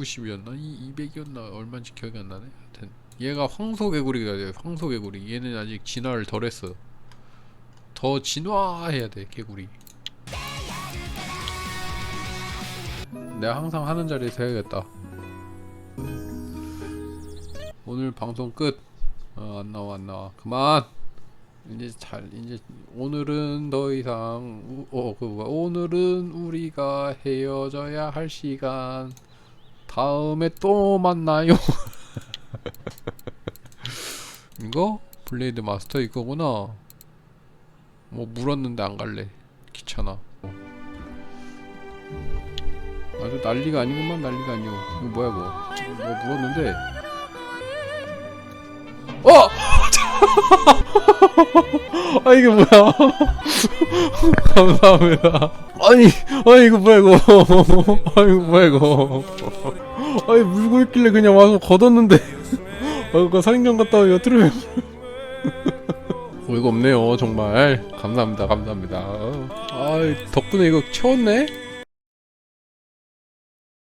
190이었나? 200이었나? 얼마인지 기억이 안 나네. 하여튼 얘가 황소개구리가 돼요. 황소개구리. 얘는 아직 진화를 덜 했어. 더 진화해야 돼, 개구리. 내가 항상 하는 자리에서 해야겠다. 오늘 방송 끝. 어, 안 나와 안 나와. 그만. 이제 잘 이제 오늘은 더 이상 어그 오늘은 우리가 헤어져야 할 시간 다음에 또 만나요 이거 블레이드 마스터 이거구나 뭐 물었는데 안 갈래 귀찮아 아주 난리가 아니구만 난리가 아니오 이거 뭐야 이거 뭐 물었는데 어! 아 이게 뭐야? 감사합니다. 아니, 아니 이거 뭐야 이거? 아 이거 뭐야 이거? 아니 물고 있길래 그냥 와서 걷었는데. 아 이거 사인경 갔다 들으면. 어이가 없네요 정말. 감사합니다 감사합니다. 아 덕분에 이거 채웠네.